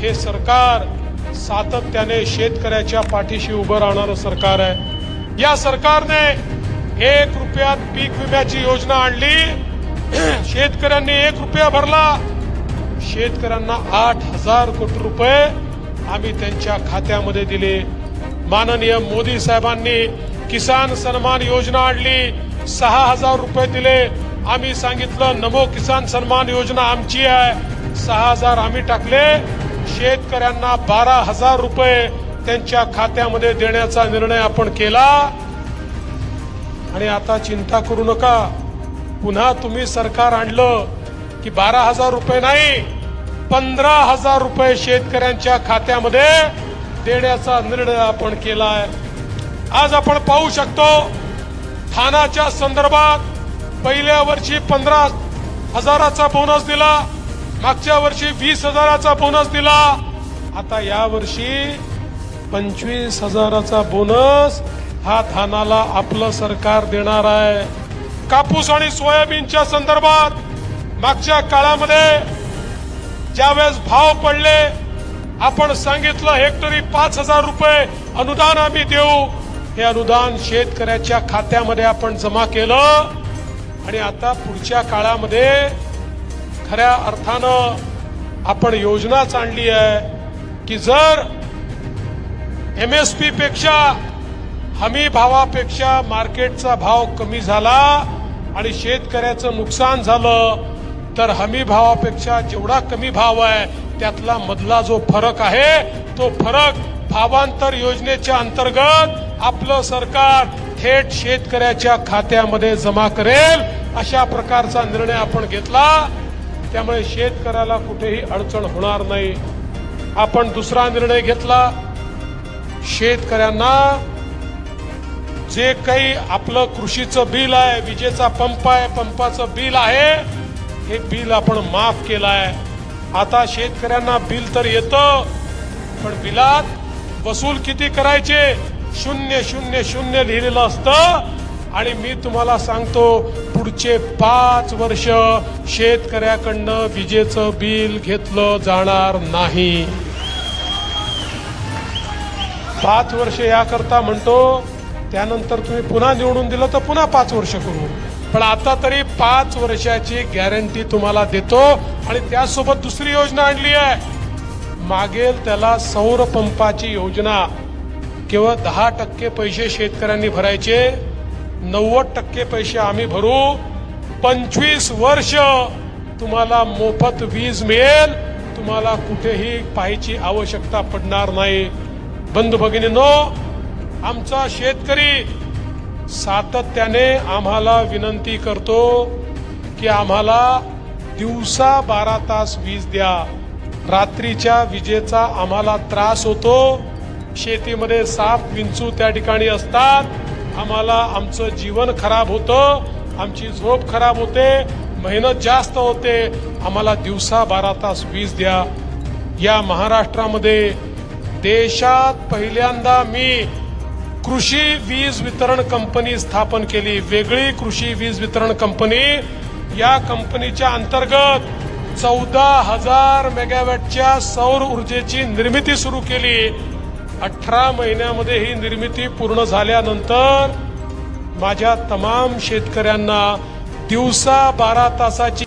हे सरकार सातत्याने शेतकऱ्याच्या पाठीशी उभं राहणारं सरकार आहे. या सरकारने एक रुपयात पीक विम्याची योजना आणली. शेतकऱ्यांनी एक रुपया भरला. शेतकऱ्यांना आठ हजार कोटी रुपये आम्ही त्यांच्या खात्यामध्ये दिले. माननीय मोदी साहेबांनी किसान सन्मान योजना आणली. सहा हजार रुपये दिले. आम्ही सांगितलं नमो किसान सन्मान योजना आमची आहे. सहा हजार आम्ही टाकले. शेतकऱ्यांना बारा हजार रुपये त्यांच्या खात्यामध्ये देण्याचा निर्णय आपण केला. आणि आता चिंता करू नका. पुन्हा तुम्ही सरकार आणलं की बारा हजार रुपये नाही पंधरा हजार रुपये शेतकऱ्यांच्या खात्यामध्ये देण्याचा निर्णय आपण केला आहे आज आपण पाहू शकतो थानाच्या संदर्भात पहिल्या वर्षी पंधरा हजाराचा बोनस दिला. मागच्या वर्षी वीस हजाराचा बोनस दिला. आता या वर्षी पंचवीस हजाराचा बोनस हा थानाला आपलं सरकार देणार आहे. कापूस आणि सोयाबीनच्या संदर्भात मागच्या काळामध्ये ज्यावेळेस भाव पडले आपण सांगितलं हेक्टरी पाच हजार रुपये अनुदान आम्ही देऊ. हे अनुदान शेतकऱ्याच्या खात्यामध्ये आपण जमा केलं. आणि आता पुढच्या काळामध्ये खऱ्या अर्थानं आपण योजनाच आणली आहे की जर एम एस पी पेक्षा हमी भावापेक्षा मार्केटचा भाव कमी झाला आणि शेतकऱ्याचं नुकसान झालं तर हमी भावापेक्षा जेवढा कमी भाव आहे त्यातला मधला जो फरक आहे तो फरक भावांतर योजनेच्या अंतर्गत आपलं सरकार थेट शेतकऱ्याच्या खात्यामध्ये जमा करेल अशा प्रकारचा निर्णय आपण घेतला. त्यामुळे शेतकऱ्याला कुठेही अडचण होणार नाही. आपण दुसरा निर्णय घेतला. शेतकऱ्यांना जे काही आपलं कृषीचं बिल आहे विजेचा पंप आहे पंपाचं बिल आहे हे बिल आपण माफ केलं आहे आता शेतकऱ्यांना बिल तर येतं पण बिलात वसूल किती करायचे? शून्य शून्य शून्य लिहिलेलं असतं. आणि मी तुम्हाला सांगतो पुढचे पाच वर्ष शेतकऱ्याकडनं विजेचं बिल घेतलं जाणार नाही. पाच वर्ष याकरता म्हणतो त्यानंतर तुम्ही पुन्हा निवडून दिलं तर पुन्हा पाच वर्ष करू. पण आता तरी पाच वर्षाची गॅरंटी तुम्हाला देतो आणि त्यासोबत दुसरी योजना आणली आहे. मागेल त्याला सौर पंपाची योजना. केवळ दहा टक्के पैसे शेतकऱ्यांनी भरायचे. नव्वद टक्के पैसे आम्ही भरू. पंचवीस वर्ष तुम्हाला मोफत वीज मिळेल. तुम्हाला कुठेही पाहायची आवश्यकता पडणार नाही. बंधू भगिनींनो आमचा शेतकरी सातत्याने आम्हाला विनंती करतो की आम्हाला दिवसा बारा तास वीज द्या. रात्रीच्या विजेचा आम्हाला त्रास होतो. शेतीमध्ये साप विंचू त्या ठिकाणी असतात. आम्हाला आमचं जीवन खराब होतं आमची झोप खराब होते मेहनत जास्त होते. आम्हाला दिवसा बारा तास वीज द्या. या महाराष्ट्रामध्ये देशात पहिल्यांदा मी कृषी वीज वितरण कंपनी स्थापन केली. वेगळी कृषी वीज वितरण कंपनी. या कंपनीच्या अंतर्गत चौदा हजार मेगावॅटच्या सौर ऊर्जेची निर्मिती सुरू केली. अठरा महिन्यामध्ये ही निर्मिती पूर्ण झाल्यानंतर माझ्या तमाम शेतकऱ्यांना दिवसा बारा तासाची